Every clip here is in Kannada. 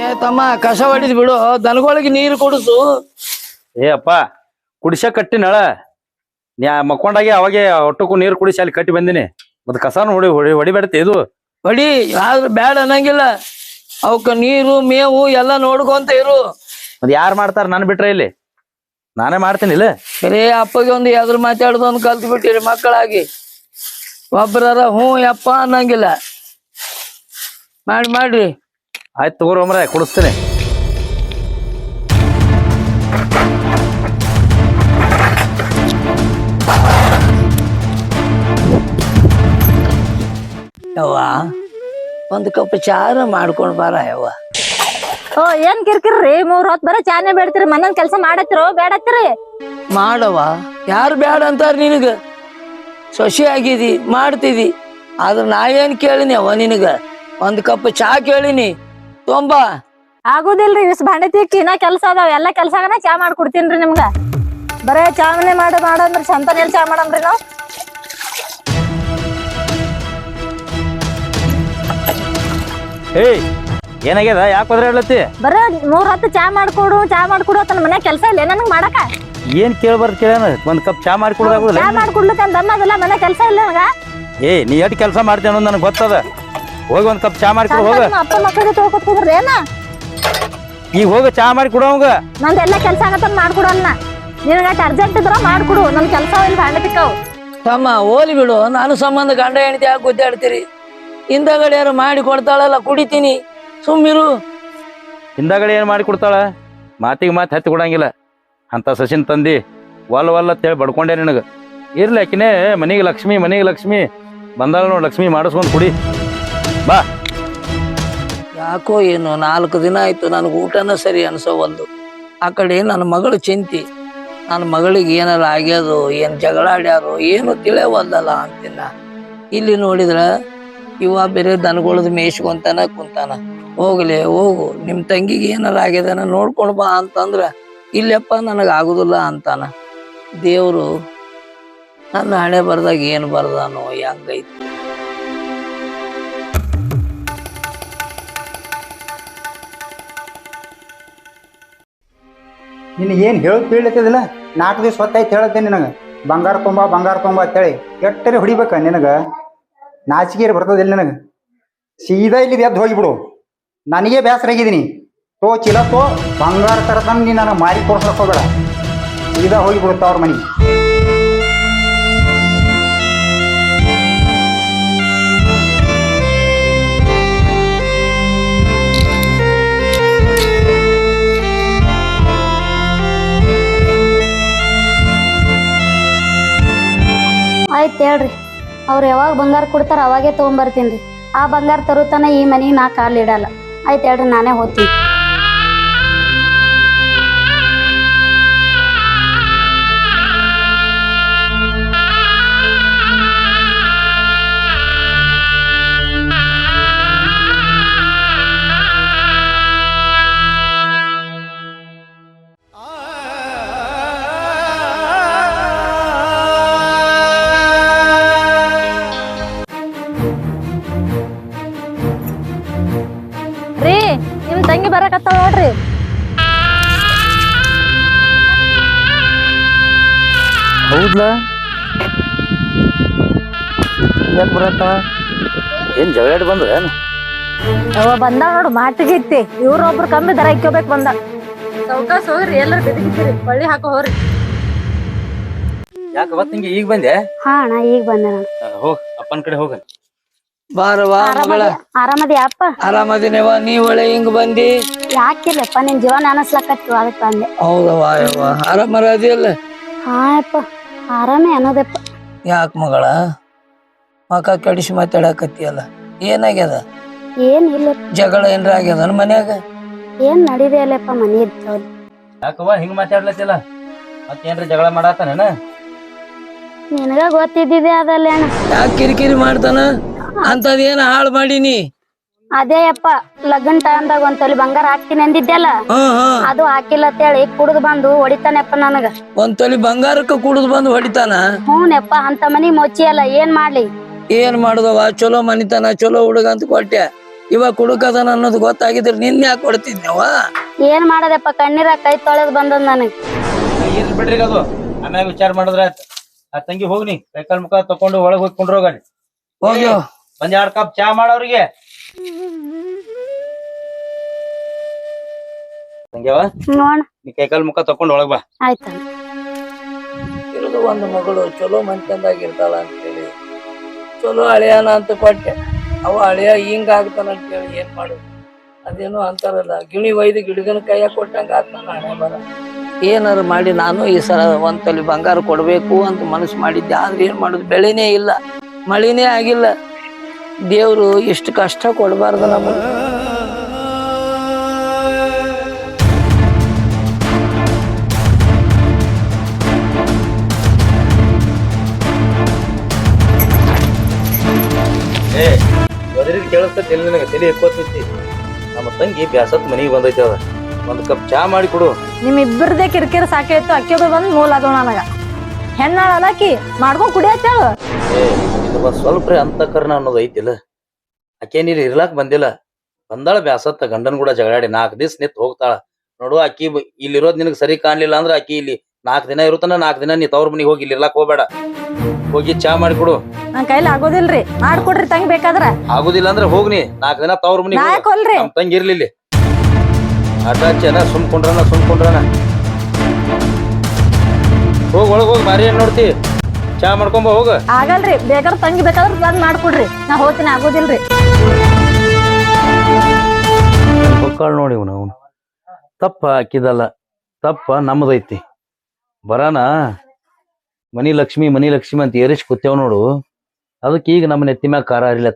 ಏ ತಮ್ಮ ಕಸ ಹೊಡಿದ್ ಬಿಡು. ದನಗಳಿಗೆ ನೀರು ಕುಡಿಸು. ಏ ಅಪ್ಪ ಕುಡಿಸ ಕಟ್ಟಿನಳ ನ್ಯಾ ಮಕ್ಕೊಂಡಾಗೆ ಅವಾಗೆ ಒಟ್ಟಕ್ಕೂ ನೀರು ಕುಡಿಸಿ ಅಲ್ಲಿ ಕಟ್ಟಿ ಬಂದಿನಿ. ಮತ್ ಕಸಾನು ಹೊಡಿ ಹೊಡಿ ಹೊಡಿಬೇಡತ್ತೆ ಇದು. ಹೊಡಿ ಆದ್ರೂ ಬ್ಯಾಡ ಅನ್ನಂಗಿಲ್ಲ. ಅವಕ್ಕ ನೀರು ಮೇವು ಎಲ್ಲ ನೋಡ್ಕೊಂತ ಇರು. ಮತ್ ಯಾರು ಮಾಡ್ತಾರ ನನ್ ಬಿಟ್ರೆ ಇಲ್ಲಿ? ನಾನೇ ಮಾಡ್ತೀನಿ ಇಲ್ಲ? ಬರೀ ಅಪ್ಪಗೆ ಒಂದು ಎದುರು ಮಾತಾಡೋದೊಂದು ಕಲ್ತು ಬಿಟ್ಟಿರಿ ಮಕ್ಕಳಾಗಿ. ಒಬ್ಬರ ಹ್ಞೂ ಯಪ್ಪ ಅನ್ನಂಗಿಲ್ಲ. ಮಾಡಿ ಮಾಡ್ರಿ. ಆಯ್ತು ತಗೋರಿ ಒಮ್ರೆ ಕುಡಿಸ್ತೀನಿ. ಯವ್ವ ಒಂದು ಕಪ್ ಚಾರ ಮಾಡ್ಕೊಂಡ್ ಬಾರ ಯವ್ವ. ಓ ಏನ್ ಕಿರ್ಕಿರ್ರಿ? ಮೂರ್ ಹೊತ್ ಬರ ಚಾನೆ ಬೇಡ್ತೀರಿ ಮನನ್ ಕೆಲಸ ಮಾಡತ್ತಿರೋ ಬೇಡತ್ತಿರಿ? ಮಾಡವ ಯಾರು ಬೇಡ ಅಂತಾರ ನಿನಗ? ಸೊಸಿ ಆಗಿದಿ ಮಾಡ್ತಿದಿ. ಆದ್ರ ನಾ ಏನ್ ಕೇಳಿನಿ ಅವ ನಿನಗ? ಒಂದ್ ಕಪ್ ಚಾ ಕೇಳಿನಿ ತೊಂಬ. ಆಗುದಿಲ್ರಿ ಇಸ್ ಭಾಂಡೆ ತಿಕ್ಕಿ ಇನ್ನ ಕೆಲಸ ಅದಾವ. ಎಲ್ಲಾ ಕೆಲ್ಸಾಗನ ಚಾ ಮಾಡ್ಕೊಡ್ತೀನ್ರಿ ನಿಮ್ಗ. ಬರೇ ಚಾವನೆ ಮಾಡ ಮಾಡಂದ್ರೆ ಸಂತಾನ ಎಲ್ಲಿ ಚಾ ಮಾಡಂದ್ರಿ ನಾವು? ಏಯ್ ಏನಾಗ್ಯದ? ಯಾಕೆ ಹೋದ್ರೆ ಹೇಳತ್ತಿ? ಬರೇ ಮೂರ್ ಹತ್ತು ಚಾ ಮಾಡ್ಕೊಡು ಚಾ ಮಾಡ್ಕೊಡು ಅಂತ ಮನೆ ಕೆಲಸ ಇಲ್ಲ ನನಗ್ ಮಾಡಕ? ಏನ್ ಕೇಳ್ಬಾರ್ದು ಕೇಳ್ಯಾನ? ಒಂದ್ ಕಪ್ ಚಾ ಮಾಡಿ ಕುಡ್ದಾಗುದಿಲ್ಲ ಚಾ ಅಂತ ದಮ್ಮ ಅದಲ್ಲ ಮನೆ ಕೆಲಸ ಇಲ್ಲ ನನಗ ಏ ನೀ ಎಷ್ಟು ಕೆಲಸ ಮಾಡ್ತೇನೆ ಅನ್ನೋದು ನನಗೆ ಗೊತ್ತದ. ಹೋಗಿ ಒಂದ್ ಕಪ್ ಚಾ ಮಾಡಿ ಕೊಡು ಹೋಗ. ನಿಮ್ಮ ಅಪ್ಪ ಮಕ್ಕಳಿಗೆ ತೊಳ್ಕೊತ್ ಹೋಗ್ರಿ ಏನ? ಈಗ ಹೋಗ ಚಾ ಮಾಡಿ ಕೊಡು ಅವಂಗ. ನಂದೆಲ್ಲ ಕೆಲಸ ಕೆಲ್ಸ ಆಗತ್ತ ಮಾಡ್ಕೊಡಲ್ಲ ನಿನಗ ಅರ್ಜೆಂಟ್ ಇದ್ರ ಮಾಡ್ಕೊಡು ನನ್ ಕೆಲಸ ಇಲ್ಲಿ ಭಾಂಡೆ ಬಿಕ್ಕವು ತಮ್ಮ ಓಲಿ ಬಿಡು. ನಾನು ಸಂಬಂಧ ಗಂಡ ಹೆಂಡತಿ ಯಾಕೆ ಗುದ್ದಾಡ್ತೀರಿ. ಹಿಂದಗಡೆ ಯಾರು ಮಾಡಿ ಕೊಡ್ತಾಳಲ್ಲ ಕುಡಿತೀನಿ. ಸುಮ್ಮಿರು. ಹಿಂದಗಡೆ ಏನ್ ಮಾಡಿ ಕೊಡ್ತಾಳ? ಮಾತಿಗೆ ಮಾತು ಹತ್ತಿ ಕೊಡಂಗಿಲ್ಲ. ಅಂತ ಸಸಿನ್ ತಂದಿ ವಲ್ ವಲ್ ಅಂತೇಳಿ ಬಡ್ಕೊಂಡೆ ನಿನಗೆ. ಇರ್ಲಿ ಆಕಿನೇ ಮನೆಗೆ ಲಕ್ಷ್ಮಿ ಮನೆಗೆ ಲಕ್ಷ್ಮಿ. ಬಂದಾಳ ನೋಡಿ ಲಕ್ಷ್ಮಿ ಮಾಡಿಸ್ಕೊಂಡು ಕುಡಿ. ಬಾ. ಯಾಕೋ ಏನು, ನಾಲ್ಕು ದಿನ ಆಯ್ತು ನನಗೆ ಊಟನ ಸರಿ ಅನ್ಸೋವಲ್ದು ಆ ಕಡೆ ನನ್ನ ಮಗಳು ಚಿಂತಿ. ನನ್ನ ಮಗಳಿಗೆ ಏನಾರ ಆಗ್ಯದು, ಏನು ಜಗಳ ಆಡ್ಯಾರು, ಏನು ತಿಳಿಯವಲ್ದಲ್ಲ ಅಂತಿನ ಇಲ್ಲಿ ನೋಡಿದ್ರೆ, ಇವ ಬೇರೆ ದನಗಳದ ಮೇಯ್ಸ್ಕೊಂತಾನ, ಕುಂತಾನ. ಹೋಗ್ಲಿ, ಹೋಗು ನಿಮ್ಮ ತಂಗಿಗೆ ಏನಾರ ಆಗ್ಯದನ ನೋಡ್ಕೊಂಡು ಬಾ ಅಂತಂದ್ರೆ, ಇಲ್ಲಪ್ಪ, ನನಗೆ ಆಗೋದಿಲ್ಲ ಅಂತಾನ. ದೇವರು, ನನ್ನ ಹಣೆ ಬರ್ದಾಗ ಏನು ಬರ್ದಾನೋ, ಹೆಂಗೈತಿ? ನಿನಗೆ ಏನು ಹೇಳೋದು ಬೀಳತ್ತದಿಲ್ಲ ನಾಲ್ಕು ದಿವಸ ಹೊತ್ತಾಯ್ತು ಹೇಳತ್ತೆ ನಿನಗೆ. ಬಂಗಾರ ತುಂಬಾ ಬಂಗಾರ ತುಂಬ ಅಂತೇಳಿ ಎಟ್ಟರೆ ಹೊಡಿಬೇಕ ನಿನಗೆ? ನಾಚಿಕೆರಿ ಬರ್ತದಿಲ್ಲ ನಿನಗೆ? ಸೀದಾ ಇಲ್ಲಿ ಎದ್ದು ಹೋಗಿಬಿಡು ನನಗೆ ಬೇಸರ ಆಗಿದ್ದೀನಿ. ತೋ ಚೀಲ ತೋ, ಬಂಗಾರ ತರತನ ನೀನು ನನಗೆ ಮಾರಿ ಕೊಡ್ಸಕ್ ಹೋಗ್ಬೇಡ. ಸೀದಾ ಹೋಗಿಬಿಡುತ್ತ ಅವ್ರ ಮನೆಗೆ. ಹೇಳ್ರಿ. ಅವ್ರು ಯಾವಾಗ ಬಂಗಾರ ಕೊಡ್ತಾರ ಅವಾಗೇ ತೊಗೊಂಬರ್ತೀನಿ ರೀ. ಆ ಬಂಗಾರ ತರುತ್ತಾನೆ ಈ ಮನೆಗೆ ನಾ ಇಡಲ್ಲ. ಆಯ್ತು ಹೇಳ್ರಿ, ನಾನೇ ಹೋಗ್ತೀನಿ. ಬರಕತ್ತಾವ ನೋಡ್ರಿ. ಹೌದ್ಲ? ಯಾಕೆ ಬರತ್ತ? ಏನ್ ಜಗಳಾಡಿ ಬಂದ್ರ ಏನು? ಅವ ಬಂದ ನೋಡು ಇವ್ರ ಒಬ್ರು ಕಮ್ಮಿ ದರ ಇಕ್ಕೋಬೇಕು ಬಂದ. ಸೌಕಾಸ್ ಹೋಗ್ರಿ ಎಲ್ಲರೂ ಬೆದಗಿತ್ತೀರಿ ಬಳ್ಳಿ ಹಾಕೋ ಹೋಗ್ರಿ ಯಾಕೆ ಅವತ್ತು ಹಿಂಗೆ ಈಗ ಬಂದೆ? ಹಾ ಅಣ್ಣ ಈಗ ಬಂದೆ ಹೋಗ ಹೋಗ್ ಅಪ್ಪನ ಕಡೆ ಹೋಗ ಬಾರವಾ ಮಗಳ. ಆರಾಮದಿ ಆರಾಮದಿ ಅಪ್ಪ? ಆರಾಮದಿನೇವ ನೀ ಒಳ್ಳೆ ಹಿಂಗ್ ಬಂದಿ? ಯಾಕಿಲ್ಲಪ್ಪ ನಿನ್ ಜೀವನ ಅನಸ್ಲಕತ್ತು ಅದಕ್ಕೆ ಬಂದೆ. ಹೌದವ್ವ ಯವ್ವ. ಆರಾಮರ ಅದಿಯಲ್ಲ ಹಾ ಅಪ್ಪ ಆರಾಮೇ ಅನ್ನೋದಪ್ಪ. ಯಾಕ ಮಗಳ? ಮಕ ಕಡಿಸಿ ಮಾತಾಡಕತ್ತಿಯಲ್ಲ. ಏನಾಗ್ಯದ? ಏನು ಇಲ್ಲ ಜಗಳ ಏನ್ರ ಆಗ್ಯದ ಮನ್ಯಾಗ? ಏನ್ ನಡಿದೆಯಲ್ಲಪ್ಪ ಮನೆ ಇರ್ತವಲ್ಲ ಯಾಕವ್ವ ಹಿಂಗ್ ಮಾತಾಡ್ಲತ್ತಿಲ್ಲ? ಮತ್ತೇನ್ರ ಜಗಳ ಮಾಡಾತಾನೇನ? ನಿನಗ ಗೊತ್ತಿದ್ದಿದೆ ಅದಲ್ಲ ಅಣ್ಣ ಯಾಕೆ ಕಿರಿಕಿರಿ ಮಾಡ್ತಾನ? ಅಂತದ್ ಏನ ಹಾಳು ಮಾಡೀನಿ. ಅದೇ ಅಪ್ಪ ಲಗ್ನ ಟೈಮ್ದಾಗ ಒಂದ್ ತೊಲಿ ಬಂಗಾರ ಹಾಕ್ತೀನಿ ಅಂದಿದ್ದೆಲ್ಲ. ಅದು ಹಾಕಿಲ್ಲ ಅಂತೇಳಿ ಕುಡ್ದು ಬಂದು ಹೊಡಿತಾನೆಪ್ಪ ನನಗ. ಒಂದ್ ತೊಲಿ ಬಂಗಾರಕ್ಕ ಕುಡಿದು ಬಂದು ಹೊಡಿತಾನ? ಹ್ಞೂನಪ್ಪ ಅಂತ ಮನಿ ಮೊಚ್ಚಿ ಅಲ್ಲ ಏನ್ ಮಾಡ್ಲಿ? ಏನ್ ಮಾಡುದವ? ಚಲೋ ಮನಿತನ ಚಲೋ ಹುಡುಗ ಅಂತ ಕೊಟ್ಟೆ. ಇವಾಗ ಕುಡುಕದನ ಅನ್ನೋದು ಗೊತ್ತಾಗಿದ್ರೆ ನಿನ್ನೆ ಯಾಕೆ ಕೊಡ್ತಿದ್ನವ ಏನ್ ಮಾಡದಪ್ಪ ಕಣ್ಣೀರ ಕೈ ತೊಳೆದ್ ಬಂದದ್ ನನಗೆ. ಬಿಡ್ರಿ ಅದು. ಆಮ್ಯಾಗ ವಿಚಾರ ಮಾಡಿದ್ರ ಆಯ್ತು. ಆ ತಂಗಿ ಹೋಗ್ನಿ. ಕೈಕಾಲ್ ಮುಖ ತಕೊಂಡು ಒಳಗ್ ಹೋಗಿ ಹೋಗ್ಯೋ. ಒಂದ್ ಎರಡ್ ಕಪ್ ಚಾ ಮಾಡೋರಿಗೆ. ತಂಗ್ಯವ ನೋಡ. ನೀ ಕೈಕಾಲ್ ಮುಖ ತಕೊಂಡ್ ಒಳಗ್ ಬಾ. ಆಯ್ತು. ಇರೋದು ಒಂದು ಮಗಳು. ಚಲೋ ಮನ್ಕಂದಾಗಿರ್ತಾಳ ಅಂತ ಹೇಳಿ ಚಲೋ ಅಳಿಯಾನ ಅಂತ ಕೊಟ್ಟೆ. ಅವ ಅಳಿಯ ಹಿಂಗ ಆಗ್ತಾನ ಅಂತೇಳಿ ಏನ್ ಮಾಡುದು ಅದೇನೋ ಅಂತಾರಲ್ಲ ಗಿಣಿ ಒಯ್ದು ಗಿಡಗನ ಕೈಯ ಕೊಟ್ಟಂಗ ಆಗ್ತಾನ ಹಣೆ ಬರ. ಏನಾರು ಮಾಡಿ ನಾನು ಈ ಸಲ ಒಂದ್ ತಲೆ ಬಂಗಾರ ಕೊಡ್ಬೇಕು ಅಂತ ಮನಸ್ಸು ಮಾಡಿದ್ದೆ. ಆದ್ರೆ ಏನ್ ಮಾಡುದು? ಬೆಳೆನೇ ಇಲ್ಲ. ಮಳಿನೇ ಆಗಿಲ್ಲ. ದೇವ್ರು ಎಷ್ಟು ಕಷ್ಟ ಕೊಡಬಾರ್ದು ನಮಗೆ. ಏ ಒದರಿದ್ ಕೇಳಿಸ್ತೈತಿ ಎಲ್ಲಿ ನನಗೆ ತಲೆ ಎಕ್ಕೋತೈತಿ. ನಮ್ಮ ತಂಗಿ ಬ್ಯಾಸತ್ ಮನೆಗೆ ಬಂದೈತೆ ಅದ. ಒಂದು ಕಪ್ ಚಾ ಮಾಡಿ ಕೊಡು. ನಿಮ್ ಇಬ್ಬರದೇ ಕಿರಿಕಿರಿ ಸಾಕಾಯ್ತು ಅಕ್ಕಿದು ಬಂದು ಮೂಲ ಅದು ನನಗ. ಹೆಣ್ಣಾಳಲ್ಲ ಅಕ್ಕಿ ಮಾಡ್ಕೊಂಡು ಕುಡಿಯತ್ತೇಳು ಏ ಸ್ವಲ್ಪ ಅಂತಕರ್ಣ ಅನ್ನೋದು ಐತಿಲ್ಲ. ಆಕೆ ನೀರು ಇರ್ಲಾಕ್ ಬಂದಿಲ್ಲ. ಬಂದಾಳ ಬ್ಯಾಸತ್ತ ಗಂಡನ್ ಕೂಡ ಜಗಳಾಡಿ ನಾಲ್ಕು ದಿವ್ಸ ನಿತ್ ಹೋಗ್ತಾಳ. ನೋಡು ಆಕಿ ಬ- ಇಲ್ಲಿ ಇರೋದ್ ನಿನಗ್ ಸರಿ ಕಾಣ್ಲಿಲ್ಲ ಅಂದ್ರೆ ಆಕಿ ಇಲ್ಲಿ ನಾಲ್ಕು ದಿನ ಇರುತ್ತಾನ ನಾಲ್ಕು ದಿನ ನೀ ತವ್ರ ಮನಿಗೆ ಹೋಗಿ ಇಲ್ಲಿ ಇರ್ಲಾಕ್ ಹೋಗ್ಬೇಡ. ಹೋಗಿ ಚಾ ಮಾಡಿ ಕೊಡು. ನನ್ ಕೈಲಿ ಆಗೋದಿಲ್ರಿ. ಮಾಡ್ಕೊಡ್ರಿ ತಂಗಿ ಬೇಕಾದ್ರ. ಆಗುದಿಲ್ಲ ಅಂದ್ರೆ ಹೋಗ್ನಿ ನಾಲ್ಕು ದಿನ ತವ್ರ ಮನಿ ನಾ ನಮ್ ತಂಗಿ ಇರ್ಲಿ ಇಲ್ಲಿ ಸುಮ್ಕೊಂಡ್ರನ ಸುಮ್ಕೊಂಡ್ರನ ಸುಮ್ ಕುಂಡ್ರನ ಸುಮ್ ಕುಂಡ್ರನ ಹೋಗ್ ಒಳಗ್ ಹೋಗಿ ಮಾರಿ ಏನ್ ನೋಡ್ತಿ? ಚಾ ಮಾಡ್ಕೊಂಬ ಹೋಗ. ಆಗಲ್ರಿ ಬೇಕಾದ್ರೆ ತಂಗಿ ಬೇಕಾದ್ರೆ ಬಂದ್ ಮಾಡ್ಕೊಡ್ರಿ. ನಾ ಹೋಗ್ತೀನಿ ಆಗೋದಿಲ್ರಿ. ಮಕ್ಕಳು ನೋಡಿ ಅವನು ಅವನು. ತಪ್ಪ ಹಾಕಿದಲ್ಲ ತಪ್ಪ ನಮ್ಮದೈತಿ ಬರಾನ ಮನಿ ಲಕ್ಷ್ಮಿ ಮನಿ ಲಕ್ಷ್ಮಿ ಅಂತ ಏರಿಸಿ ಕೂತೇವ್ ನೋಡು. ಅದಕ್ಕೆ ಈಗ ನಮ್ಮ ನೆತ್ತಿ ಮ್ಯಾಗ ಕಾರ ಹರಿಲ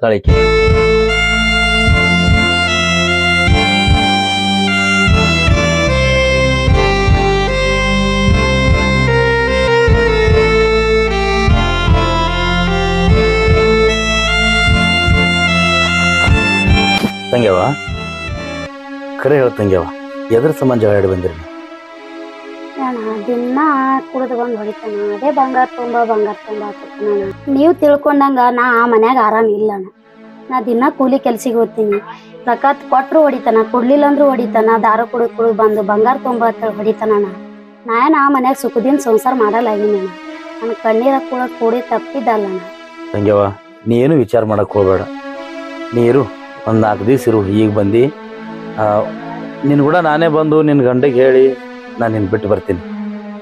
ತಂಗ್ಯವ ಖರೆ ಹೇಳ ತಂಗ್ಯವ ಎದ್ರ ಸಂಬಂಧ ಜಗಳ ಬಂದಿರಿ ದಿನ ಕುಡಿದು ಬಂದು ಹೊಡಿತಾನ. ಅದೇ ಬಂಗಾರ ತುಂಬ ಬಂಗಾರ ತುಂಬ ನೀವು ತಿಳ್ಕೊಂಡಂಗ ನಾ ಆ ಮನ್ಯಾಗ ಆರಾಮ ಇಲ್ಲ ಅಣ್ಣ. ನಾ ದಿನ ಕೂಲಿ ಕೆಲ್ಸಿಗೆ ಹೋಗ್ತೀನಿ. ಪ್ರಕಾತ್ ಕೊಟ್ರು ಹೊಡಿತಾನ ಕೊಡ್ಲಿಲ್ಲ ಅಂದ್ರೂ ಹೊಡಿತಾನ ದಾರ ಕುಡಿದು ಕುಡಿದು ಬಂದು ಬಂಗಾರ ತುಂಬ ಅಂತ ಹೊಡಿತಾನ ಅಣ್ಣ. ನಾ ಏನ್ ಆ ಮನ್ಯಾಗ ಸುಖದಿನ ಸಂಸಾರ ಮಾಡಲಾಗಿನ ನನ್ನ ಕಣ್ಣೀರ ಕೂಡ ಕೂಡಿ ತಪ್ಪಿದ್ದಲ್ಲ ತಂಗ್ಯವ ನೀ ಏನು ವಿಚಾರ ಮಾಡಕ್ ಹೋಗ್ಬೇಡ. ನೀ ಇರು. ಒಂದ್ ನಾಲ್ಕು ದಿವ್ಸ ಇರು ಈಗ ಬಂದು. ನಿನ್ನ ಕೂಡ ನಾನೇ ಬಂದು ನಿನ್ನ ಗಂಡಗೆ ಹೇಳಿ ನಾನು ನಿನ್ನ ಬಿಟ್ಟು ಬರ್ತೀನಿ.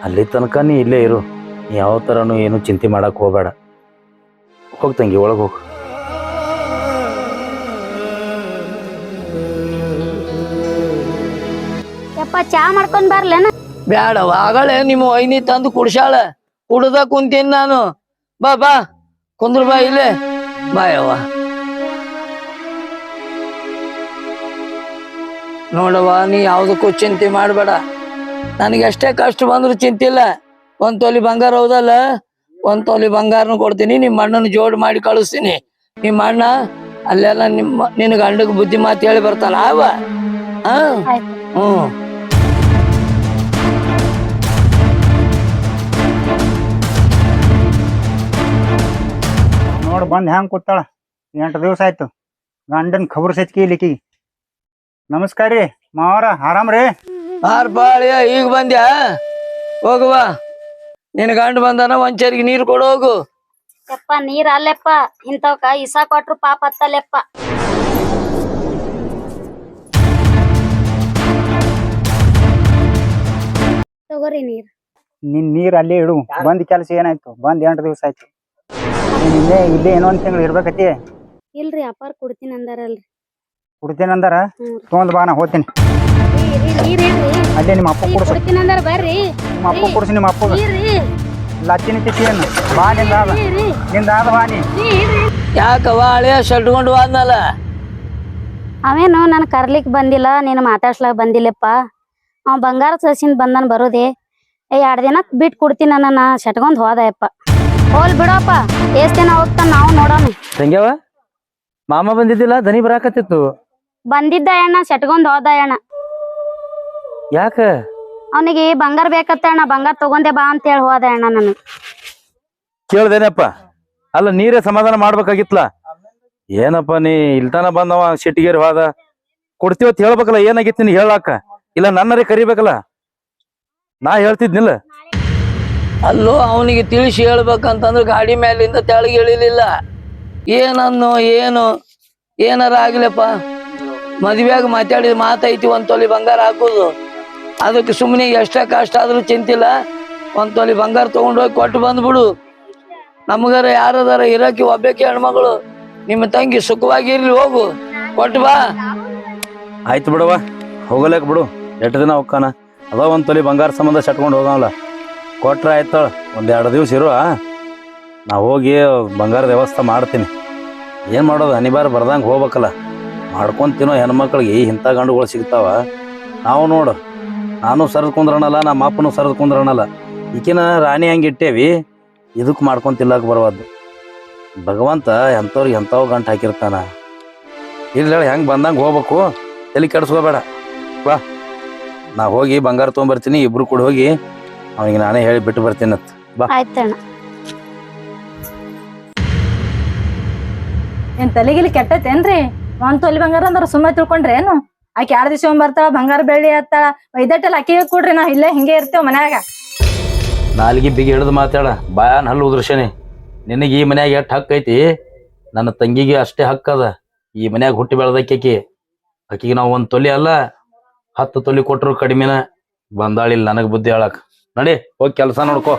ಅಲ್ಲಿ ತನಕ ನೀ ಇಲ್ಲೇ ಇರು. ನೀ ಯಾವ ಥರನೂ ಏನು ಚಿಂತೆ ಮಾಡೋಕೆ ಹೋಗಬೇಡ. ಹೋಗಿ ತಂಗಿ ಒಳಗೆ ಹೋಗು. ಯಪ್ಪ ಚಾ ಮಾಡ್ಕೊಂಡ್ ಬರ್ಲೇನ? ಬ್ಯಾಡವ ಆಗಳೆ ನಿಮ್ಮ ವೈನಿ ತಂದು ಕುಡ್ಸಾಳ ಕುಡ್ದ ಕುಂತೀನಿ ನಾನು. ಬಾ ಬಾ. ಕುಂದ್ರ ಬಾ ಇಲ್ಲೇ. ಬಾ ನೋಡವ್ವ, ನೀ ಯಾವ್ದಕ್ಕೂ ಚಿಂತೆ ಮಾಡಬೇಡ. ನನಗೆ ಎಷ್ಟೇ ಕಷ್ಟ ಬಂದ್ರು ಚಿಂತೆ ಇಲ್ಲ. ಒಂದ್ ತೊಲಿ ಬಂಗಾರ ಹೌದಲ್ಲ? ಒಂದ್ ತೊಲಿ ಬಂಗಾರನು ಕೊಡ್ತೀನಿ ನಿಮ್ಮ ಅಣ್ಣನ ಜೋಡ್ ಮಾಡಿ ಕಳಿಸ್ತೀನಿ. ನಿಮ್ಮ ಅಣ್ಣ, ಅಲ್ಲೆಲ್ಲ ನಿಮ್ಮ, ನಿನ್ನ ಗಂಡಗ್ ಬುದ್ಧಿ ಮಾತು ಹೇಳಿ ಬರ್ತಾನ ಅವ ಹ್ಮ್. ನೋಡ್ ಬಂದ್ ಹೆಂಗ್ ಕೂತಾಳ? ಎಂಟು ದಿವಸ ಆಯ್ತು. ಗಂಡನ್ ಖಬರ್ ಸಚ್ಕಿ ಕೀಲಿಕ್ಕಿ ನಮಸ್ಕಾರ ರೀ. ಮಾವರ ಆರಾಮ್ರಿ ಆರ್ ಬಾಳಿಯ ಈಗ ಬಂದ್ಯಾ? ಹೋಗುವ. ನಿನ್ ಗಂಡ ಬಂದಾನ ಒಂಚರಿಗೆ ನೀರು ಕೊಡು ಹೋಗು. ಯಪ್ಪ ನೀರ್ ಅಲ್ಲೆಪ್ಪ. ಇಂಥವ್ಕ ಇಸಾ ಕೊಟ್ರು ಪಾಪ ಹತ್ತಲೆಪ್ಪ ತಗೋರಿ ನೀರ್. ನಿನ್ ನೀರ್ ಅಲ್ಲೇ ಇಡು. ಬಂದ್ ಕೆಲಸ ಏನಾಯ್ತು? ಬಂದ್ ಎಂಟು ದಿವಸ ಆಯ್ತು. ನೀನ್ ಇಲ್ಲೇ ಇಲ್ಲೇ ಏನೋ ಒಂದ್ ತಿಂಗಳು ಇರ್ಬೇಕತಿ ಇಲ್ರಿ ಅಪ್ಪಾರ್ ಕೊಡ್ತೀನಿ ಅಂದಾರಲ್ರಿ. ಕುಡ್ತೇನೆ ಅಂದಾರ. ತೊಗೊಂಡ್ ಬಾ ನಾ ಹೋಗ್ತೀನಿ. ಅಲ್ಲೇ ನಿಮ್ಮ ಅಪ್ಪ ಕುಡ್ಸು. ಬರ್ರಿ. ನಿಮ್ಮ ಅಪ್ಪ ಕುಡ್ಸಿ ನಿಮ್ಮ ಅಪ್ಪ ಲಚ್ಚಿನ ತಿಚ್ಚೇನು ಬಾ ನಿಂದ ಆದ ನಿಂದ ಆದ ಬಾ ನೀ. ನೀರ್ರಿ ಯಾಕವ ಹಳೆಯ ಶಟ್ಕೊಂಡು ಹೋದ್ನಲ್ಲ ಅವೇನು ನಾನು ಕರ್ಲಿಕ್ ಬಂದಿಲ್ಲ ನೀನು ಮಾತಾಡ್ಸ್ಲಾಕ್ ಬಂದಿಲ್ಲಪ್ಪ. ಅವ ಬಂಗಾರ ಸಸಿನ್ ಬಂದನ್ ಬರೋದೆ. ಏ ಎರಡ್ ದಿನ ಬಿಟ್ ಕೊಡ್ತೀನಿ ನನ್ನ ಶಟ್ಕೊಂಡ್ ಹೋದಯಪ್ಪ. ಹೋಲ್ ಬಿಡಪ್ಪ. ಎಷ್ಟ್ ದಿನ ಹೋಗ್ತಾನ ನಾವು ನೋಡೋಣ. ತಂಗ್ಯವ ಮಾಮ ಬಂದಿದ್ದಿಲ್ಲ ದನಿ ಬರಾಕತ್ತಿತ್ತು. ಬಂದಿದ್ದ ಅಣ್ಣ ಸೆಟ್ಗೊಂಡ್ ಹೋದ ಅಣ್ಣ. ಯಾಕ? ಅವನಿಗೆ ಬಂಗಾರ ಬೇಕತ್ತ ಅಣ್ಣ ಬಂಗಾರ ತಗೊಂಡೆ ಬಾ ಅಂತ ಹೇಳಿ ಹೋದ ಅಣ್ಣ ನಾನು ಕೇಳ್ದೇನಪ್ಪ? ಅಲ್ಲ ನೀರೇ ಸಮಾಧಾನ ಮಾಡ್ಬೇಕಾಗಿತ್ಲ? ಏನಪ್ಪ ನೀ ಇಲ್ತಾನ ಬಂದವ ಸಿಟ್ಟಿಗೇರಿ ಹೋದ? ಕೊಡ್ತೀವತ್ ಹೇಳ್ಬೇಕಲ್ಲ ಏನಾಗಿತ್ತು ನೀನು ಹೇಳಾಕ? ಇಲ್ಲ ನನ್ನರೇ ಕರಿಬೇಕಲ್ಲ? ನಾ ಹೇಳ್ತಿದ್ನಿಲ್ಲ. ಅಲ್ಲೋ ಅವನಿಗೆ ತಿಳಿಸಿ ಹೇಳ್ಬೇಕಂತಂದ್ರೆ ಗಾಡಿ ಮೇಲಿಂದ ತೆಳಗೆ ಇಳಿಲಿಲ್ಲ. ಏನನ್ನು ಏನು? ಏನಾರ ಆಗ್ಲಪ್ಪ ಮದ್ವೆಯಾಗ ಮಾತಾಡಿದ ಮಾತೈತಿ, ಒಂದ್ ತೊಲಿ ಬಂಗಾರ ಹಾಕೋದು. ಅದಕ್ಕೆ ಸುಮ್ಮನೆ ಎಷ್ಟ ಕಷ್ಟ ಆದ್ರೂ ಚಿಂತಿಲ್ಲ. ಒಂದ್ ತೊಲಿ ಬಂಗಾರ ತಗೊಂಡೋಗಿ ಕೊಟ್ಟು ಬಂದ್ಬಿಡು. ನಮಗಾರ ಯಾರದಾರ ಇರಕ್ಕೆ ಒಬ್ಬಕ್ಕೆ ಹೆಣ್ಮಗಳು, ನಿಮ್ಮ ತಂಗಿ ಸುಖವಾಗಿರ್ಲಿ ಹೋಗು. ಕೊಟ್ಟು ಬಾ. ಆಯ್ತು ಬಿಡವಾ ಹೋಗಲೇಕ್ ಬಿಡು. ಎಷ್ಟು ದಿನ ಹೋಗ್ಕಾನ? ಅದ ಒಂದ್ ತೊಲಿ ಬಂಗಾರ ಸಂಬಂಧ ಸಟ್ಕೊಂಡು ಹೋಗಲ್ಲ ಕೊಟ್ರ ಆಯ್ತಾಳ, ಒಂದ್ ಎರಡು ದಿವ್ಸ ಇರು ನಾ ಹೋಗಿ ಬಂಗಾರದ ವ್ಯವಸ್ಥೆ ಮಾಡ್ತೀನಿ. ಏನ್ ಮಾಡೋದು ಅನಿವಾರ್ಯ ಬರ್ದಂಗೆ ಹೋಗ್ಬೇಕಲ್ಲ. ಮಾಡ್ಕೊಂಡ್ ತಿನ್ನೋ ಹೆಣ್ಮಕ್ಳಿಗೆ ಇಂಥ ಗಂಡುಗಳು ಸಿಗ್ತಾವ? ನಾವು ನೋಡು ನಾನು ಸರದ್ ಕುಂದ್ರಣಲ್ಲ ನಮ್ಮ ಅಪ್ಪನು ಸರದ್ ಕುಂದ್ರಣಲ್ಲ ಈಕಿನ ರಾಣಿ ಹಂಗೆ ಇಟ್ಟೇವಿ ಇದಕ್ಕೆ ಮಾಡ್ಕೊಂಡು ತಿಲ್ಲಕ್ ಬರವದ್ದು ಭಗವಂತ ಎಂಥವ್ರಿಗೆ ಎಂಥವ್ ಗಂಟು ಹಾಕಿರ್ತಾನ. ಇಲ್ಲ ಹೆಂಗೆ ಬಂದಂಗೆ ಹೋಗ್ಬೇಕು? ತಲೆ ಕೆಡಿಸ್ಕೋಬೇಡ. ಬಾ. ನಾ ಹೋಗಿ ಬಂಗಾರ ತೊಗೊಂಬರ್ತೀನಿ ಇಬ್ರು ಕೂಡ ಹೋಗಿ ಅವನಿಗೆ ನಾನೇ ಹೇಳಿ ಬಿಟ್ಟು ಬರ್ತೀನಿ ಅಂತ. ಬಾ. ಆಯ್ತಣ್ಣ ಏನ್ ತಲೆಗಿಲಿ ಕೆಟ್ಟೈತೇನ್ರಿ? ಒಂದ್ ತೊಲಿ ಬಂಗಾರ ಅಂದ್ರೆ ಸುಮ್ಮನೆ ತಿಳ್ಕೊಂಡ್ರೆ ಏನು? ಆಕೆ ಎರಡ್ ದಿವಸ ಬರ್ತಾಳ, ಬಂಗಾರ ಬೆಳ್ಳಿ ಹತ್ತಾಳ ಒಯ್ದಟ್ಟೆಲ್ಲ ಅಕ್ಕಿಗೆ ಕೊಡ್ರಿ, ನಾ ಇಲ್ಲೇ ಹಿಂಗೆ ಇರ್ತೇವ್ ಮನ್ಯಾಗ. ನಾಲ್ಗಿ ಬಿಗಿ ಹಿಡಿದು ಮಾತಾಡ ಬಾಯಾನ್ ಹಲ್ಲು ಉದ್ರಶನಿ ನಿನಗೆ ಈ ಮನ್ಯಾಗ ಎಷ್ಟು ಹಕ್ಕು ಐತಿ? ನನ್ನ ತಂಗಿಗೆ ಅಷ್ಟೇ ಹಕ್ಕದ ಈ ಮನ್ಯಾಗ ಹುಟ್ಟಿ ಬೆಳೆದಕ್ಕಿ ಆಕಿಗೆ ನಾವು ಒಂದು ತೊಲಿ ಅಲ್ಲ, ಹತ್ತು ತೊಲಿ ಕೊಟ್ಟರು ಕಡಿಮೆನ. ಬಂದಾಳಿಲ್ಲ ನನಗೆ ಬುದ್ಧಿ ಹೇಳಕ್. ನಡಿ, ಹೋಗಿ ಕೆಲಸ ನೋಡ್ಕೋ.